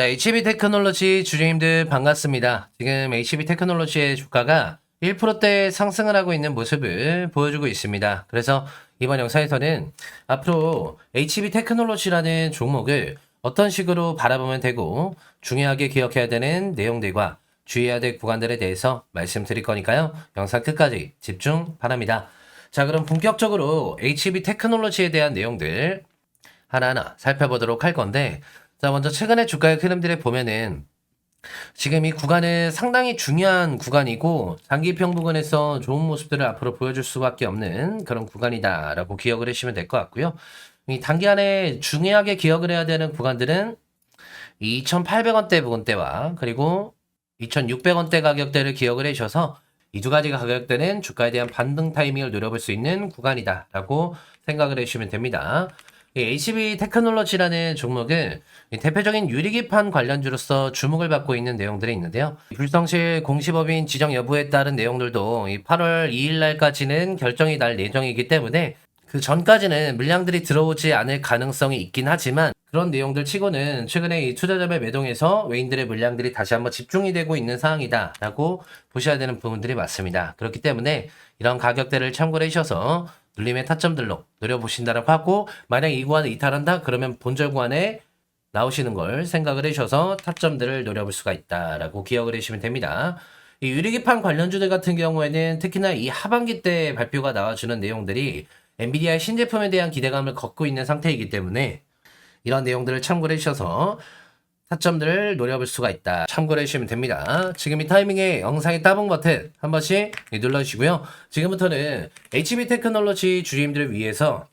자, HB 테크놀로지 주주님들 반갑습니다. 지금 HB 테크놀로지의 주가가 1%대 상승을 하고 있는 모습을 보여주고 있습니다. 그래서 이번 영상에서는 앞으로 HB 테크놀로지라는 종목을 어떤 식으로 바라보면 되고 중요하게 기억해야 되는 내용들과 주의해야 될 구간들에 대해서 말씀드릴 거니까요. 영상 끝까지 집중 바랍니다. 자, 그럼 본격적으로 HB 테크놀로지에 대한 내용들 하나하나 살펴보도록 할 건데, 자, 먼저 최근의 주가의 흐름들을 보면은 지금 이 구간은 상당히 중요한 구간이고 장기 평 부근에서 좋은 모습들을 앞으로 보여줄 수밖에 없는 그런 구간이다라고 기억을 하시면 될 것 같고요. 이 단기간에 중요하게 기억을 해야 되는 구간들은 2,800원대 부근대와 그리고 2,600원대 가격대를 기억을 해주셔서 이 두 가지 가격대는 주가에 대한 반등 타이밍을 노려볼 수 있는 구간이다라고 생각을 해주시면 됩니다. 이 HB 테크놀로지라는 종목은 이 대표적인 유리기판 관련주로서 주목을 받고 있는 내용들이 있는데요. 불성실 공시법인 지정 여부에 따른 내용들도 이 8월 2일 날까지는 결정이 날 예정이기 때문에 그 전까지는 물량들이 들어오지 않을 가능성이 있긴 하지만 그런 내용들 치고는 최근에 이 투자자의 매동에서 외인들의 물량들이 다시 한번 집중이 되고 있는 상황이다라고 보셔야 되는 부분들이 맞습니다. 그렇기 때문에 이런 가격대를 참고를 해주셔서 눌림의 타점들로 노려보신다라고 하고 만약 이 구간을 이탈한다 그러면 본절 구간에 나오시는 걸 생각을 해주셔서 타점들을 노려볼 수가 있다라고 기억을 해주시면 됩니다. 이 유리기판 관련주들 같은 경우에는 특히나 이 하반기 때 발표가 나와주는 내용들이 엔비디아의 신제품에 대한 기대감을 걷고 있는 상태이기 때문에 이런 내용들을 참고를 해주셔서 타점들을 노려볼 수가 있다. 참고를 해주시면 됩니다. 지금 이 타이밍에 영상의 따봉 버튼 한 번씩 눌러주시고요. 지금부터는 HB 테크놀로지 주주님들을 위해서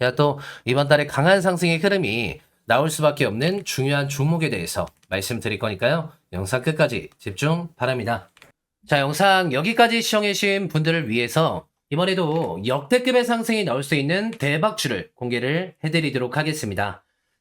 제가 또 이번 달에 강한 상승의 흐름이 나올 수밖에 없는 중요한 종목에 대해서 말씀드릴 거니까요. 영상 끝까지 집중 바랍니다. 자, 영상 여기까지 시청해주신 분들을 위해서 이번에도 역대급의 상승이 나올 수 있는 대박주를 공개를 해드리도록 하겠습니다.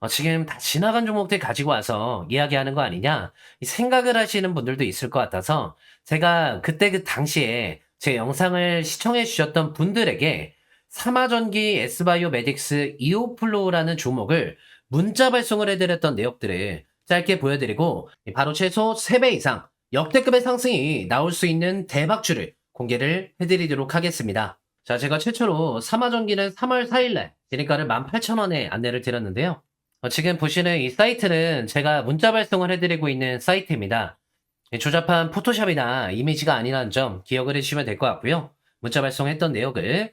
어, 지금 다 지나간 종목들 가지고 와서 이야기하는 거 아니냐 이 생각을 하시는 분들도 있을 것 같아서 제가 그때 그 당시에 제 영상을 시청해 주셨던 분들에게 사마전기 S바이오 메딕스 이오플로우라는 종목을 문자 발송을 해드렸던 내역들을 짧게 보여드리고 바로 최소 3배 이상 역대급의 상승이 나올 수 있는 대박주를 공개를 해드리도록 하겠습니다. 자, 제가 최초로 사마전기는 3월 4일날 진입가를 18,000원에 안내를 드렸는데요. 어, 지금 보시는 이 사이트는 제가 문자 발송을 해드리고 있는 사이트입니다. 이 조잡한 포토샵이나 이미지가 아니라는 점 기억을 해주시면 될 것 같고요. 문자 발송했던 내역을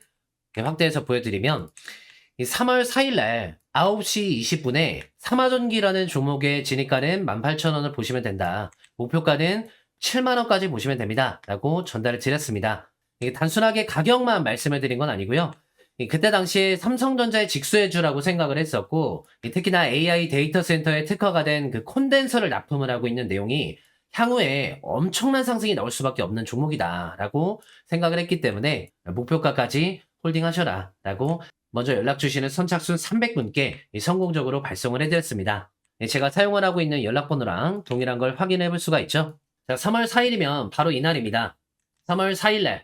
확대해서 보여드리면 이 3월 4일날 9시 20분에 사마전기라는 종목의 진입가는 18,000원을 보시면 된다. 목표가는 7만원까지 보시면 됩니다. 라고 전달을 드렸습니다. 단순하게 가격만 말씀을 드린 건 아니고요. 이 그때 당시에 삼성전자의 직수해주라고 생각을 했었고, 이 특히나 AI 데이터 센터에 특화가 된 그 콘덴서를 납품을 하고 있는 내용이 향후에 엄청난 상승이 나올 수밖에 없는 종목이다라고 생각을 했기 때문에 목표가까지 홀딩하셔라 라고 먼저 연락 주시는 선착순 300분께 성공적으로 발송을 해드렸습니다. 예, 제가 사용을 하고 있는 연락번호랑 동일한 걸 확인해 볼 수가 있죠. 자, 3월 4일이면 바로 이날입니다. 3월 4일날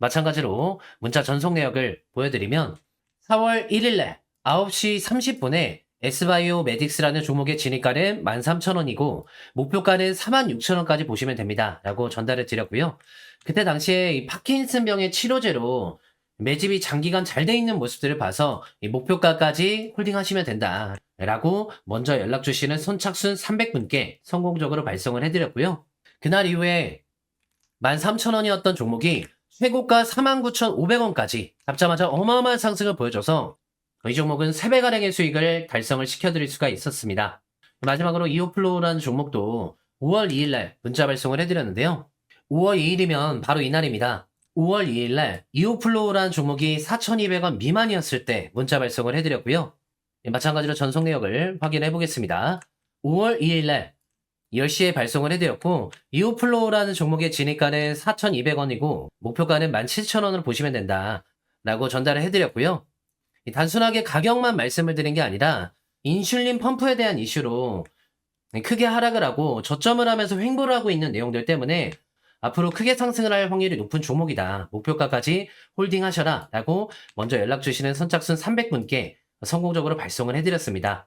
마찬가지로 문자 전송 내역을 보여드리면 4월 1일날 9시 30분에 S바이오 메딕스라는 종목의 진입가는 13,000원이고 목표가는 46,000원까지 보시면 됩니다. 라고 전달을 드렸고요. 그때 당시에 이 파킨슨병의 치료제로 매집이 장기간 잘 돼 있는 모습들을 봐서 이 목표가까지 홀딩하시면 된다. 라고 먼저 연락 주시는 선착순 300분께 성공적으로 발송을 해드렸고요. 그날 이후에 13,000원이었던 종목이 최고가 49,500원까지 잡자마자 어마어마한 상승을 보여줘서 이 종목은 3배가량의 수익을 달성을 시켜드릴 수가 있었습니다. 마지막으로 이오플로우라는 종목도 5월 2일날 문자 발송을 해드렸는데요. 5월 2일이면 바로 이날입니다. 5월 2일날 이오플로우라는 종목이 4,200원 미만이었을 때 문자 발송을 해드렸고요. 예, 마찬가지로 전송 내역을 확인해 보겠습니다. 5월 2일날 10시에 발송을 해드렸고 이오플로우라는 종목의 진입가는 4,200원이고 목표가는 17,000원으로 보시면 된다 라고 전달을 해드렸고요. 이 단순하게 가격만 말씀을 드린 게 아니라 인슐린 펌프에 대한 이슈로 크게 하락을 하고 저점을 하면서 횡보를 하고 있는 내용들 때문에 앞으로 크게 상승을 할 확률이 높은 종목이다. 목표가까지 홀딩하셔라 라고 먼저 연락 주시는 선착순 300분께 성공적으로 발송을 해드렸습니다.